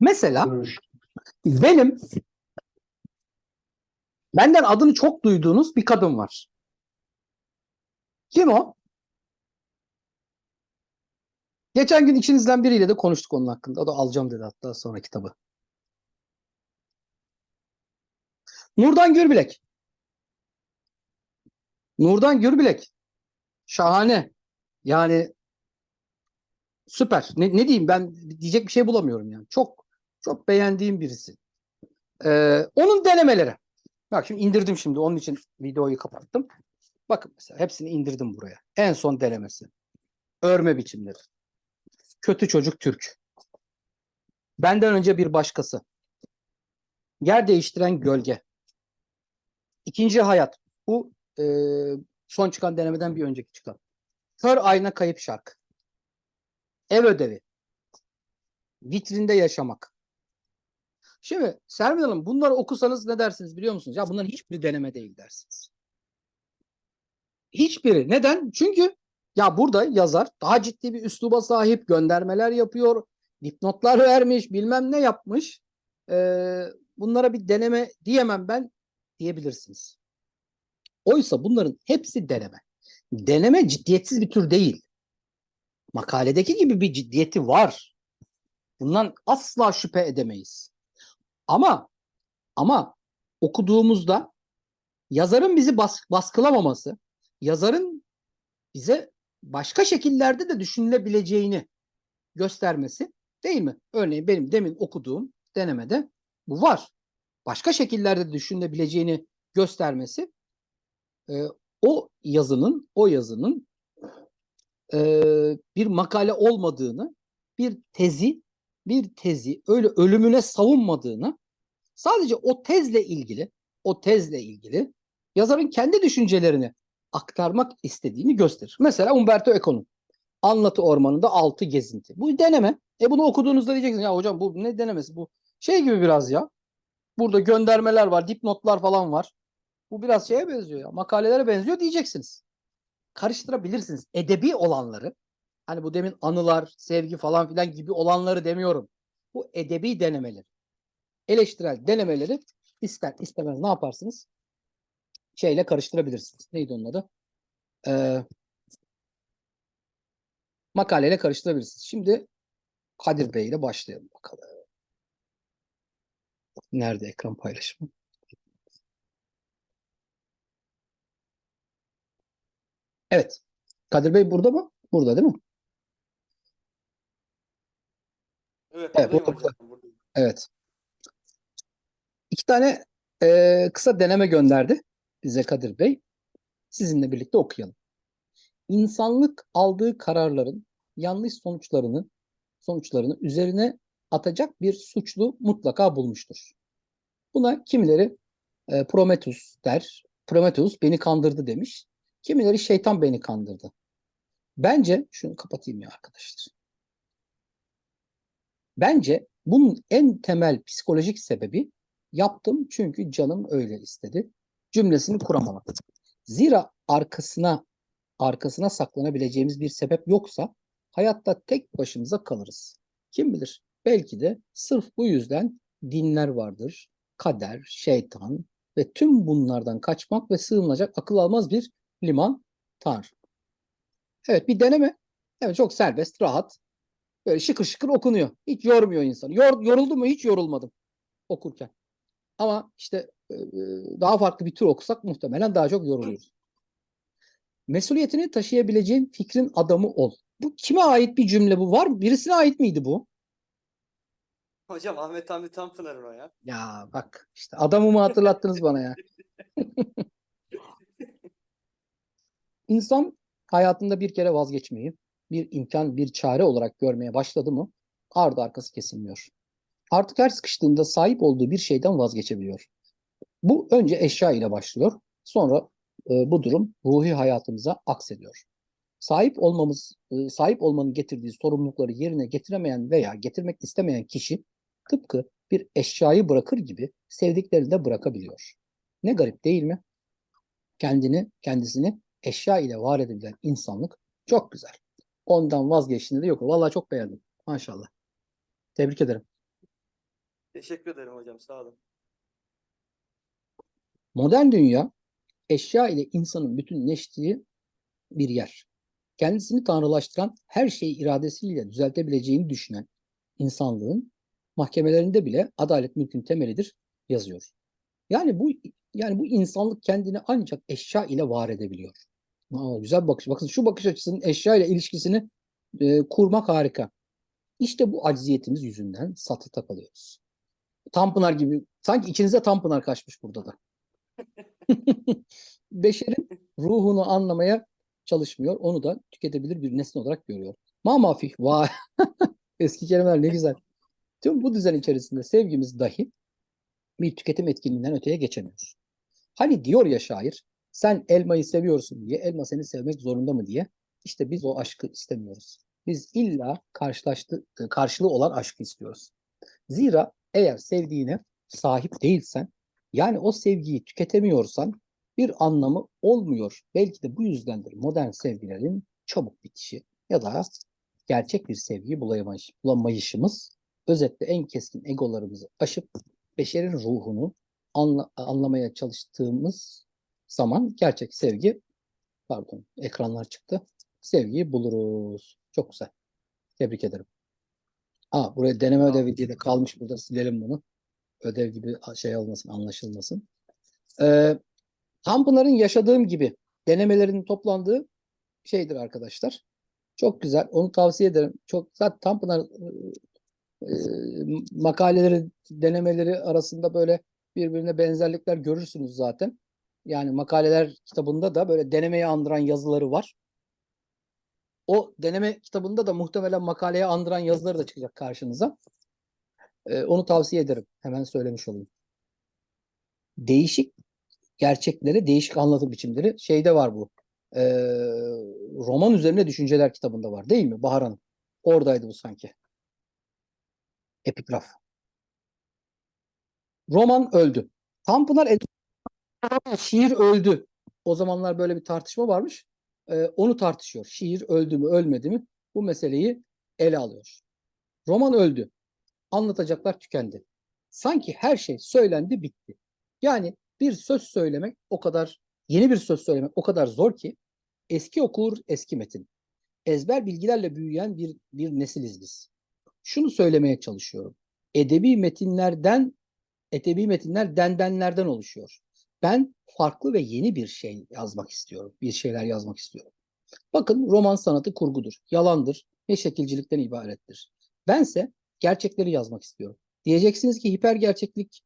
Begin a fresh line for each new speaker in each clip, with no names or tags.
Mesela benim benden adını çok duyduğunuz bir kadın var. Kim o? Geçen gün içinizden biriyle de konuştuk onun hakkında. O da alacağım dedi hatta sonra kitabı. Nurdan Gürbilek. Nurdan Gürbilek. Şahane. Yani süper. Ne, ne diyeyim ben diyecek bir şey bulamıyorum yani. Çok çok beğendiğim birisi. Ee, onun denemeleri. Bak şimdi indirdim şimdi. Onun için videoyu kapattım. Bakın mesela hepsini indirdim buraya. En son denemesi. Örme biçimleri. Kötü çocuk Türk. Benden önce bir başkası. Yer değiştiren gölge. İkinci hayat. Bu e, son çıkan denemeden bir önceki çıkan. Kör ayna kayıp şarkı. Ev ödevi. Vitrinde yaşamak. Şimdi Sermin Hanım bunları okusanız ne dersiniz biliyor musunuz? Ya bunların hiçbiri deneme değil dersiniz. Hiçbiri. Neden? Çünkü ya burada yazar daha ciddi bir üsluba sahip göndermeler yapıyor. Dipnotlar vermiş bilmem ne yapmış. Ee, bunlara bir deneme diyemem ben diyebilirsiniz. Oysa bunların hepsi deneme. Deneme ciddiyetsiz bir tür değil. Makaledeki gibi bir ciddiyeti var. Bundan asla şüphe edemeyiz. Ama ama okuduğumuzda yazarın bizi bas, baskılamaması, yazarın bize başka şekillerde de düşünülebileceğini göstermesi değil mi? Örneğin benim demin okuduğum denemede bu var. Başka şekillerde de düşünülebileceğini göstermesi e, o yazının o yazının e, bir makale olmadığını, bir tezi, bir tezi öyle ölümüne savunmadığını, sadece o tezle ilgili, o tezle ilgili yazarın kendi düşüncelerini aktarmak istediğini gösterir. Mesela Umberto Eco'nun Anlatı Ormanı'nda altı gezinti. Bu deneme. E bunu okuduğunuzda diyeceksiniz ya hocam bu ne denemesi bu? Şey gibi biraz ya. Burada göndermeler var, dipnotlar falan var. Bu biraz şeye benziyor ya. Makalelere benziyor diyeceksiniz. Karıştırabilirsiniz. Edebi olanları hani bu demin anılar, sevgi falan filan gibi olanları demiyorum. Bu edebi denemeleri. Eleştirel denemeleri ister istemez ne yaparsınız? Şeyle karıştırabilirsiniz. Neydi onun adı? Ee, makaleyle karıştırabilirsiniz. Şimdi Kadir Bey ile başlayalım bakalım. Nerede ekran paylaşımı? Evet. Kadir Bey burada mı? Burada değil mi?
Evet,
Evet,
buradayım
burada,
hocam, buradayım.
Evet. İki tane e, kısa deneme gönderdi bize Kadir Bey. Sizinle birlikte okuyalım. İnsanlık aldığı kararların yanlış sonuçlarını sonuçlarını üzerine atacak bir suçlu mutlaka bulmuştur. Buna kimileri e, Prometheus der. Prometheus beni kandırdı demiş. Kimileri şeytan beni kandırdı. Bence şunu kapatayım ya arkadaşlar. Bence bunun en temel psikolojik sebebi yaptım çünkü canım öyle istedi cümlesini kuramamak. Zira arkasına arkasına saklanabileceğimiz bir sebep yoksa hayatta tek başımıza kalırız. Kim bilir? Belki de sırf bu yüzden dinler vardır. Kader, şeytan ve tüm bunlardan kaçmak ve sığınılacak akıl almaz bir liman Tanrı. Evet bir deneme. Evet çok serbest, rahat. Böyle şıkır şıkır okunuyor. Hiç yormuyor insanı. Yor, yoruldu mu? Hiç yorulmadım okurken. Ama işte e, daha farklı bir tür okusak muhtemelen daha çok yoruluruz. Mesuliyetini taşıyabileceğin fikrin adamı ol. Bu kime ait bir cümle bu? Var mı? Birisine ait miydi bu?
Hocam Ahmet Hamdi Tanpınar'ın o ya.
Ya bak işte adamımı hatırlattınız bana ya. İnsan hayatında bir kere vazgeçmeyi bir imkan, bir çare olarak görmeye başladı mı ardı arkası kesilmiyor. Artık her sıkıştığında sahip olduğu bir şeyden vazgeçebiliyor. Bu önce eşya ile başlıyor. Sonra e, bu durum ruhi hayatımıza aksediyor. Sahip olmamız, e, sahip olmanın getirdiği sorumlulukları yerine getiremeyen veya getirmek istemeyen kişi tıpkı bir eşyayı bırakır gibi sevdiklerini de bırakabiliyor. Ne garip değil mi? Kendini, kendisini eşya ile var edebilen insanlık çok güzel. Ondan vazgeçtiğinde de yok. Vallahi çok beğendim. Maşallah. Tebrik ederim.
Teşekkür ederim hocam. Sağ olun.
Modern dünya eşya ile insanın bütünleştiği bir yer. Kendisini tanrılaştıran her şeyi iradesiyle düzeltebileceğini düşünen insanlığın mahkemelerinde bile adalet mülkün temelidir yazıyor. Yani bu yani bu insanlık kendini ancak eşya ile var edebiliyor. Aa, güzel bakış. Bakın şu bakış açısının eşya ile ilişkisini e, kurmak harika. İşte bu acziyetimiz yüzünden satıta kalıyoruz. Tanpınar gibi sanki içinize Tanpınar kaçmış burada da. Beşerin ruhunu anlamaya çalışmıyor. Onu da tüketebilir bir nesne olarak görüyor. Ma mafih. Vay. Eski kelimeler ne güzel. Tüm bu düzen içerisinde sevgimiz dahi bir tüketim etkinliğinden öteye geçemiyor. Hani diyor ya şair, sen elmayı seviyorsun diye elma seni sevmek zorunda mı diye. İşte biz o aşkı istemiyoruz. Biz illa karşılaştı, karşılığı olan aşkı istiyoruz. Zira eğer sevdiğine sahip değilsen, yani o sevgiyi tüketemiyorsan bir anlamı olmuyor. Belki de bu yüzdendir modern sevgilerin çabuk bitişi ya da gerçek bir sevgiyi bulamayış, bulamayışımız özetle en keskin egolarımızı aşıp beşerin ruhunu anla- anlamaya çalıştığımız zaman gerçek sevgi pardon ekranlar çıktı. Sevgiyi buluruz. Çok güzel. Tebrik ederim. Aa, buraya deneme
Tamam.
ödevi diye de kalmış burada silelim bunu. Ödev gibi şey olmasın, anlaşılmasın. Ee, Tanpınar'ın yaşadığım gibi denemelerin toplandığı şeydir arkadaşlar. Çok güzel. Onu tavsiye ederim. Çok zaten Tanpınar e, e, makaleleri, denemeleri arasında böyle birbirine benzerlikler görürsünüz zaten. Yani makaleler kitabında da böyle denemeyi andıran yazıları var. O deneme kitabında da muhtemelen makaleye andıran yazıları da çıkacak karşınıza. E, onu tavsiye ederim. Hemen söylemiş olayım. Değişik gerçekleri, değişik anlatım biçimleri şeyde var bu. E, roman üzerine düşünceler kitabında var değil mi Bahar Hanım? Oradaydı bu sanki. Epigraf. Roman öldü. Tanpınar el- şiir öldü. O zamanlar böyle bir tartışma varmış. Ee, onu tartışıyor. Şiir öldü mü ölmedi mi? Bu meseleyi ele alıyor. Roman öldü. Anlatacaklar tükendi. Sanki her şey söylendi bitti. Yani bir söz söylemek o kadar yeni bir söz söylemek o kadar zor ki eski okur eski metin. Ezber bilgilerle büyüyen bir bir nesiliz biz. Şunu söylemeye çalışıyorum. Edebi metinlerden edebi metinler dendenlerden oluşuyor. Ben farklı ve yeni bir şey yazmak istiyorum. Bir şeyler yazmak istiyorum. Bakın roman sanatı kurgudur, yalandır ve şekilcilikten ibarettir. Bense gerçekleri yazmak istiyorum. Diyeceksiniz ki hiper gerçeklik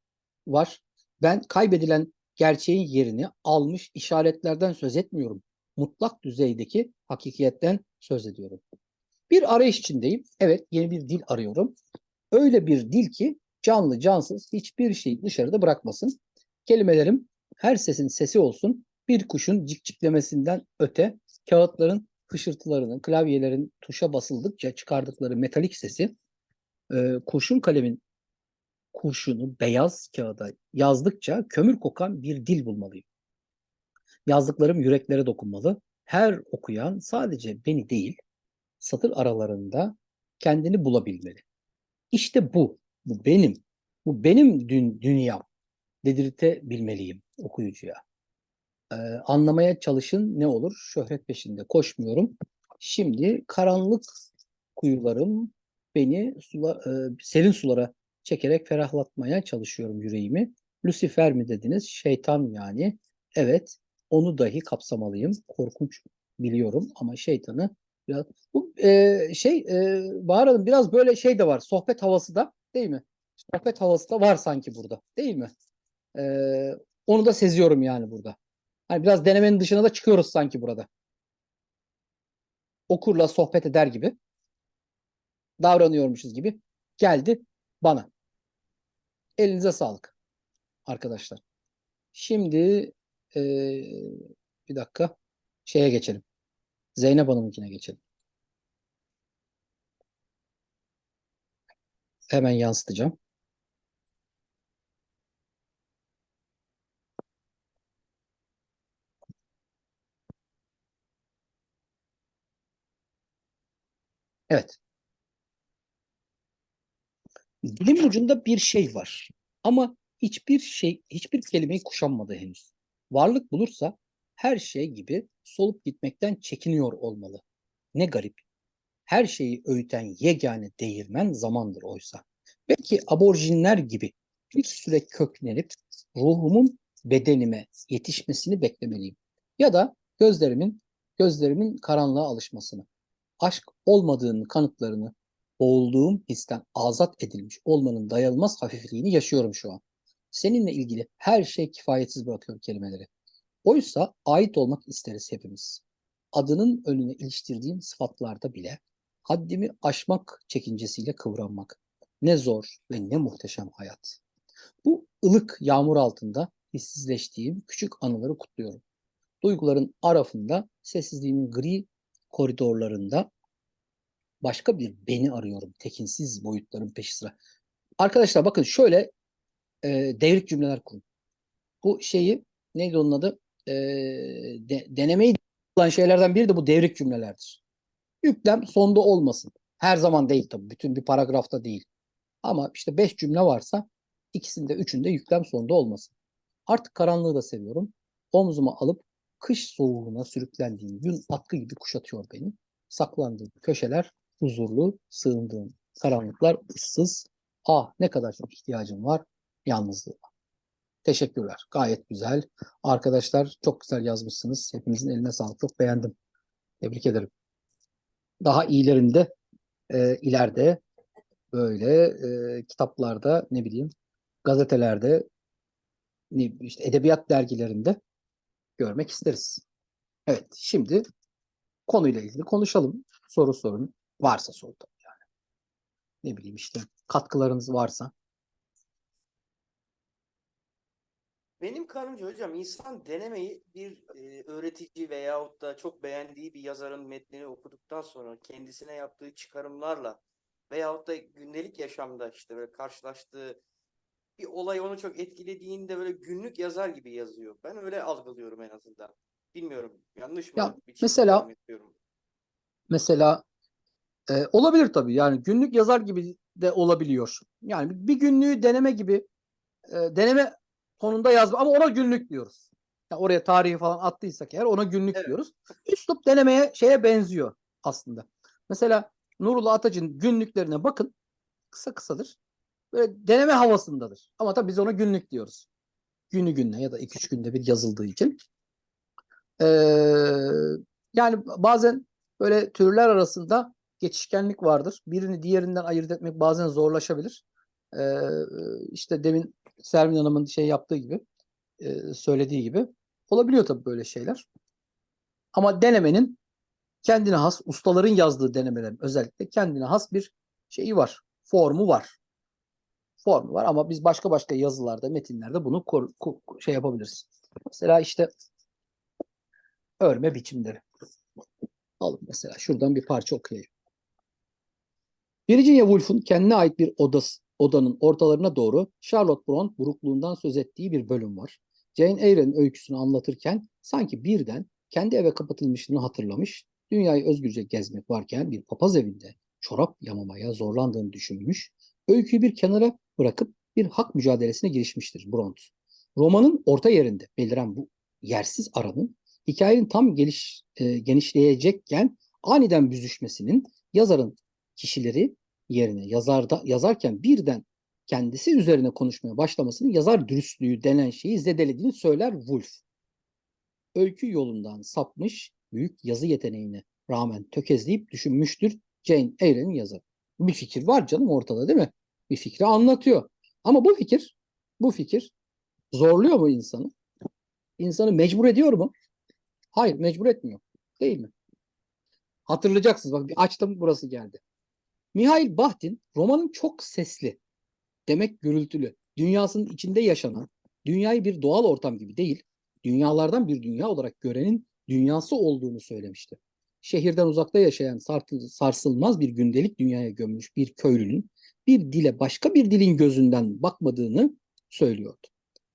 var. Ben kaybedilen gerçeğin yerini almış işaretlerden söz etmiyorum. Mutlak düzeydeki hakikiyetten söz ediyorum. Bir arayış içindeyim. Evet, yeni bir dil arıyorum. Öyle bir dil ki canlı cansız hiçbir şey dışarıda bırakmasın. Kelimelerim her sesin sesi olsun. Bir kuşun cikciklemesinden öte kağıtların fışırtılarının, klavyelerin tuşa basıldıkça çıkardıkları metalik sesi, e, kurşun kalemin kurşunu beyaz kağıda yazdıkça kömür kokan bir dil bulmalıyım. Yazdıklarım yüreklere dokunmalı. Her okuyan sadece beni değil, satır aralarında kendini bulabilmeli. İşte bu, bu benim, bu benim dün, dünyam dedirtebilmeliyim okuyucuya. Ee, anlamaya çalışın ne olur? Şöhret peşinde koşmuyorum. Şimdi karanlık kuyularım beni sula, e, serin sulara çekerek ferahlatmaya çalışıyorum yüreğimi. Lucifer mi dediniz? Şeytan yani. Evet, onu dahi kapsamalıyım. Korkunç biliyorum ama şeytanı biraz bu e, şey e, Bahar Hanım biraz böyle şey de var. Sohbet havası da değil mi? Sohbet havası da var sanki burada. Değil mi? E, onu da seziyorum yani burada. Hani biraz denemenin dışına da çıkıyoruz sanki burada. Okurla sohbet eder gibi davranıyormuşuz gibi geldi bana. Elinize sağlık arkadaşlar. Şimdi e, bir dakika şeye geçelim. Zeynep Hanım'ınkine geçelim. Hemen yansıtacağım. Evet. Dilim ucunda bir şey var. Ama hiçbir şey, hiçbir kelimeyi kuşanmadı henüz. Varlık bulursa her şey gibi solup gitmekten çekiniyor olmalı. Ne garip. Her şeyi öğüten yegane değirmen zamandır oysa. Belki aborjinler gibi bir süre köklenip ruhumun bedenime yetişmesini beklemeliyim. Ya da gözlerimin gözlerimin karanlığa alışmasını. Aşk olmadığının kanıtlarını boğulduğum histen azat edilmiş olmanın dayanılmaz hafifliğini yaşıyorum şu an. Seninle ilgili her şey kifayetsiz bırakıyor kelimeleri. Oysa ait olmak isteriz hepimiz. Adının önüne iliştirdiğim sıfatlarda bile haddimi aşmak çekincesiyle kıvranmak. Ne zor ve ne muhteşem hayat. Bu ılık yağmur altında hissizleştiğim küçük anıları kutluyorum. Duyguların arafında, sessizliğimin gri koridorlarında başka bir beni arıyorum. Tekinsiz boyutların peşi sıra. Arkadaşlar bakın şöyle e, devrik cümleler kurun. Bu şeyi neydi onun adı? E, de, denemeyi olan şeylerden biri de bu devrik cümlelerdir. Yüklem sonda olmasın. Her zaman değil tabii. Bütün bir paragrafta değil. Ama işte beş cümle varsa ikisinde üçünde yüklem sonda olmasın. Artık karanlığı da seviyorum. Omzuma alıp kış soğuğuna sürüklendiğim yün atkı gibi kuşatıyor beni. Saklandığım köşeler huzurlu, sığındığım karanlıklar ıssız. Ah ne kadar çok ihtiyacım var yalnızlığa. Teşekkürler. Gayet güzel. Arkadaşlar çok güzel yazmışsınız. Hepinizin eline sağlık. Çok beğendim. Tebrik ederim. Daha iyilerinde e, ileride böyle e, kitaplarda ne bileyim gazetelerde ne, işte edebiyat dergilerinde görmek isteriz. Evet şimdi konuyla ilgili konuşalım. Soru sorun varsa soru tabii yani. Ne bileyim işte katkılarınız varsa.
Benim kanımca hocam insan denemeyi bir e, öğretici veyahut da çok beğendiği bir yazarın metnini okuduktan sonra kendisine yaptığı çıkarımlarla veyahut da gündelik yaşamda işte böyle karşılaştığı bir olay onu çok etkilediğinde böyle günlük yazar gibi yazıyor. Ben öyle algılıyorum en azından. Bilmiyorum yanlış mı?
Ya, mesela-. Mesela e, olabilir tabii yani günlük yazar gibi de olabiliyor. Yani bir günlüğü deneme gibi e, deneme tonunda yazma ama ona günlük diyoruz. Yani oraya tarihi falan attıysak eğer ona günlük
Evet.
diyoruz. Üslup denemeye şeye benziyor aslında. Mesela Nurullah Ataç'ın günlüklerine bakın. Kısa kısadır. Böyle deneme havasındadır. Ama tabii biz ona günlük diyoruz. Günü gününe ya da iki üç günde bir yazıldığı için. Ee, yani bazen böyle türler arasında geçişkenlik vardır. Birini diğerinden ayırt etmek bazen zorlaşabilir. Ee, işte demin Sermin Hanım'ın şey yaptığı gibi, e, söylediği gibi olabiliyor tabii böyle şeyler. Ama denemenin kendine has, ustaların yazdığı denemelerin özellikle kendine has bir şeyi var, formu var. Formu var ama biz başka başka yazılarda, metinlerde bunu kor- ko- şey yapabiliriz. Mesela işte örme biçimleri. Alın mesela şuradan bir parça okuyayım. Virginia Woolf'un kendine ait bir odası, odanın ortalarına doğru Charlotte Brontë burukluğundan söz ettiği bir bölüm var. Jane Eyre'nin öyküsünü anlatırken sanki birden kendi eve kapatılmışlığını hatırlamış, dünyayı özgürce gezmek varken bir papaz evinde çorap yamamaya zorlandığını düşünmüş, öyküyü bir kenara bırakıp bir hak mücadelesine girişmiştir Brontë. Romanın orta yerinde beliren bu yersiz aranın hikayenin tam geliş, e, genişleyecekken aniden büzüşmesinin yazarın kişileri yerine yazarda yazarken birden kendisi üzerine konuşmaya başlamasının yazar dürüstlüğü denen şeyi zedelediğini söyler Woolf. Öykü yolundan sapmış, büyük yazı yeteneğine rağmen tökezleyip düşünmüştür Jane Eyre'nin yazarı. Bir fikir var canım ortada değil mi? Bir fikri anlatıyor. Ama bu fikir, bu fikir zorluyor mu insanı? İnsanı mecbur ediyor mu? Hayır, mecbur etmiyor. Değil mi? Hatırlayacaksınız. Bak bir açtım burası geldi. Mihail Bahtin romanın çok sesli, demek gürültülü, dünyasının içinde yaşanan, dünyayı bir doğal ortam gibi değil, dünyalardan bir dünya olarak görenin dünyası olduğunu söylemişti. Şehirden uzakta yaşayan sarsılmaz bir gündelik dünyaya gömmüş bir köylünün bir dile başka bir dilin gözünden bakmadığını söylüyordu.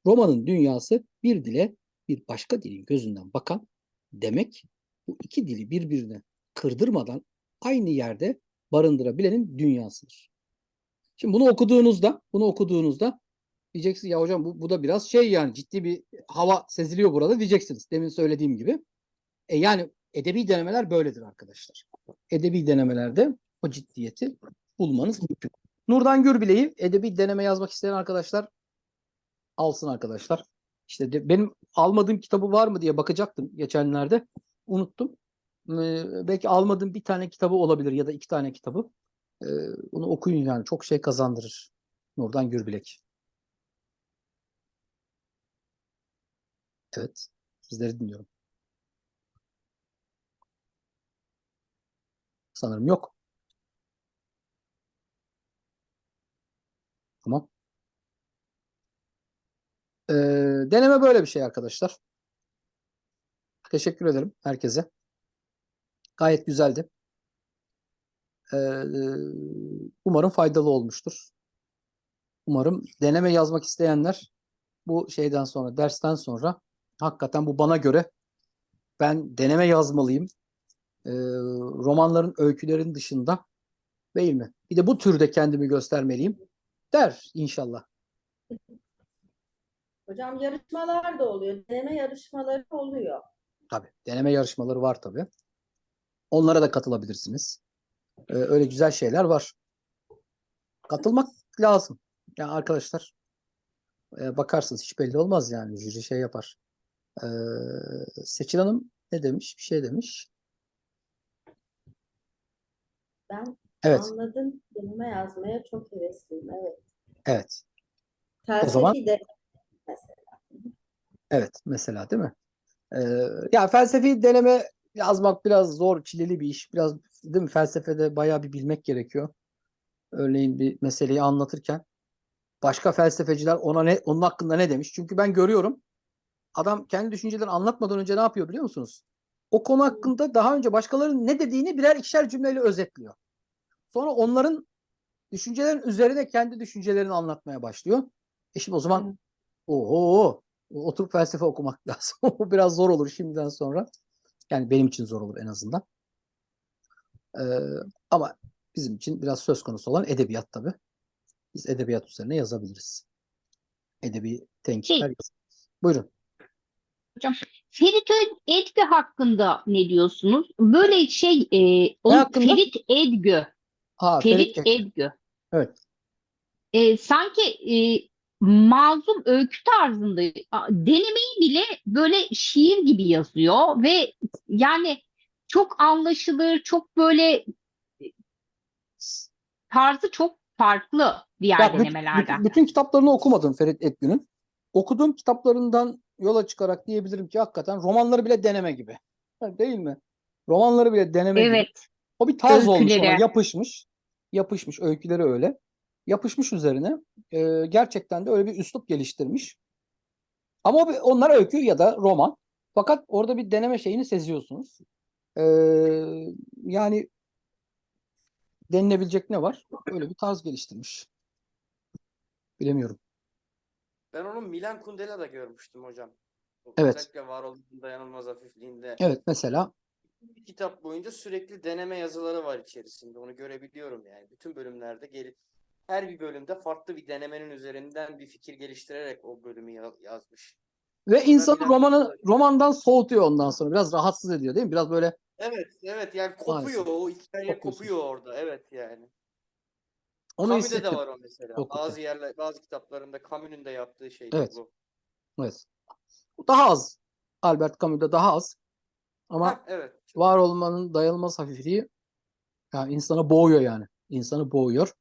Romanın dünyası bir dile bir başka dilin gözünden bakan demek bu iki dili birbirine kırdırmadan aynı yerde barındırabilenin dünyasıdır. Şimdi bunu okuduğunuzda, bunu okuduğunuzda diyeceksiniz ya hocam bu, bu da biraz şey yani ciddi bir hava seziliyor burada diyeceksiniz. Demin söylediğim gibi. E yani edebi denemeler böyledir arkadaşlar. Edebi denemelerde o ciddiyeti bulmanız mümkün. Nurdan Gürbilek'i edebi deneme yazmak isteyen arkadaşlar alsın arkadaşlar. İşte de- benim almadığım kitabı var mı diye bakacaktım geçenlerde. Unuttum. Ee, belki almadığım bir tane kitabı olabilir ya da iki tane kitabı. Ee, bunu okuyun yani çok şey kazandırır. Nurdan Gürbilek. Evet. Sizleri dinliyorum. Sanırım yok. Tamam. Ee, deneme böyle bir şey arkadaşlar. Teşekkür ederim herkese. Gayet güzeldi. Ee, umarım faydalı olmuştur. Umarım deneme yazmak isteyenler bu şeyden sonra, dersten sonra hakikaten bu bana göre ben deneme yazmalıyım. Ee, romanların, öykülerin dışında değil mi? Bir de bu türde kendimi göstermeliyim der inşallah.
Hocam yarışmalar da oluyor. Deneme yarışmaları oluyor.
Tabii. Deneme yarışmaları var tabii. Onlara da katılabilirsiniz. Ee, öyle güzel şeyler var. Katılmak lazım. Yani arkadaşlar e, bakarsınız hiç belli olmaz yani. Jüri şey yapar. Ee, Seçil Hanım ne demiş? Bir şey demiş.
Ben
Evet.
anladım. Deneme yazmaya çok hevesliyim. Evet.
Evet.
Felsefi
zaman-
de mesela.
Evet. Mesela değil mi? Ee, ya felsefi deneme yazmak biraz zor, çileli bir iş. Biraz değil mi? Felsefede bayağı bir bilmek gerekiyor. Örneğin bir meseleyi anlatırken başka felsefeciler ona ne onun hakkında ne demiş? Çünkü ben görüyorum. Adam kendi düşüncelerini anlatmadan önce ne yapıyor biliyor musunuz? O konu hakkında daha önce başkalarının ne dediğini birer ikişer cümleyle özetliyor. Sonra onların düşüncelerin üzerine kendi düşüncelerini anlatmaya başlıyor. E şimdi o zaman oho oturup felsefe okumak lazım. O biraz zor olur şimdiden sonra. Yani benim için zor olur en azından. Ee, ama bizim için biraz söz konusu olan edebiyat tabii. Biz edebiyat üzerine yazabiliriz. Edebi tenkitler
Şey-
yazabiliriz. Buyurun.
Ferit Ö- Edgü hakkında ne diyorsunuz? Böyle şey, e,
hakkında?
Ferit Edgü,
Ha,
Ferit Edgü.
Evet.
E, sanki e, mazlum öykü tarzında a, denemeyi bile böyle şiir gibi yazıyor ve yani çok anlaşılır, çok böyle e, tarzı çok farklı diğer
Ya,
denemelerden.
bütün, bütün kitaplarını okumadım Ferit Etgün'ün. Okuduğum kitaplarından yola çıkarak diyebilirim ki hakikaten romanları bile deneme gibi. Değil mi? Romanları bile deneme gibi. O bir tarz olmuş ona
Öyküleri.
yapışmış. Yapışmış öyküleri öyle. Yapışmış üzerine. Ee, gerçekten de öyle bir üslup geliştirmiş. Ama o bir- onlar öykü ya da roman. Fakat orada bir deneme şeyini seziyorsunuz. Ee, yani denilebilecek ne var? Öyle bir tarz geliştirmiş. Bilemiyorum.
Ben onu Milan Kundela'da görmüştüm hocam. O
Evet.
Özellikle Varoluş'un dayanılmaz hafifliğinde.
Evet mesela
kitap boyunca sürekli deneme yazıları var içerisinde. Onu görebiliyorum yani. Bütün bölümlerde gelip her bir bölümde farklı bir denemenin üzerinden bir fikir geliştirerek o bölümü ya- yazmış.
ve
Sonra
insanı
biraz-
romanı romandan soğutuyor ondan sonra. Biraz rahatsız ediyor değil mi? Biraz böyle
Evet, evet yani kopuyor.
Maalesef.
O hikaye
Kopuyorsun.
kopuyor orada. Evet yani.
onu
Camus'de de
hissettim.
var o mesela.
okurken.
Bazı yerler, bazı kitaplarında Camus'un da yaptığı şey
Evet.
bu.
Evet. Daha az. Albert Camus'da daha az. Ama
Heh, evet.
Var olmanın dayanılmaz hafifliği yani insanı boğuyor yani. İnsanı boğuyor.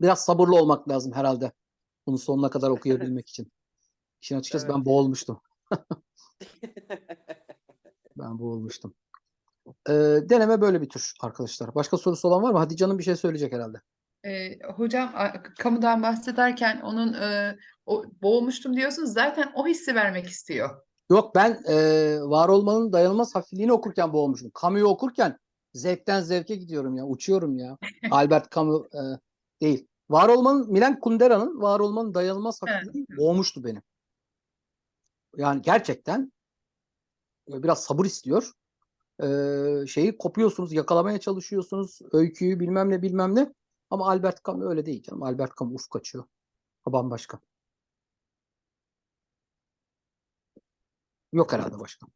Biraz sabırlı olmak lazım herhalde. Bunu sonuna kadar okuyabilmek için. İşin açıkçası
Evet.
ben boğulmuştum. Ben boğulmuştum. Ee, deneme böyle bir tür arkadaşlar. Başka sorusu olan var mı? Hatice Hanım bir şey söyleyecek herhalde.
Ee, hocam kamudan bahsederken onun e, o, boğulmuştum diyorsunuz zaten o hissi vermek istiyor.
Yok ben e, var olmanın dayanılmaz hafifliğini okurken boğulmuşum. Camus'u okurken zevkten zevke gidiyorum ya. Uçuyorum ya. Albert Camus e, değil. Var olmanın Milan Kundera'nın var olmanın dayanılmaz
Evet.
hafifliği boğmuştu beni. Yani gerçekten e, biraz sabır istiyor. E, şeyi kopuyorsunuz, yakalamaya çalışıyorsunuz. Öyküyü bilmem ne bilmem ne. Ama Albert Camus öyle değil canım. Albert Camus ufuk açıyor. O bambaşka. Yok herhalde başka.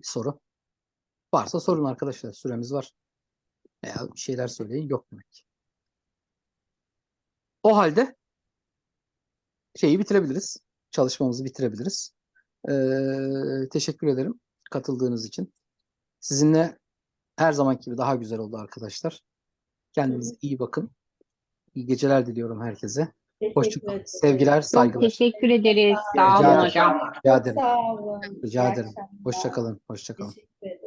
Bir soru. Varsa sorun arkadaşlar. Süremiz var. Veya bir şeyler söyleyin. Yok demek. O halde şeyi bitirebiliriz. Çalışmamızı bitirebiliriz. Ee, teşekkür ederim katıldığınız için. Sizinle her zamanki gibi daha güzel oldu arkadaşlar. Kendinize iyi bakın. İyi geceler diliyorum herkese. Hoşçakalın. Sevgiler,
Çok
saygılar.
teşekkür ederiz.
Sağ
olun.
olun hocam.
Rica ederim.
sağ olun.
Rica ederim. Hoşçakalın. Hoşçakalın.
Teşekkür ederim.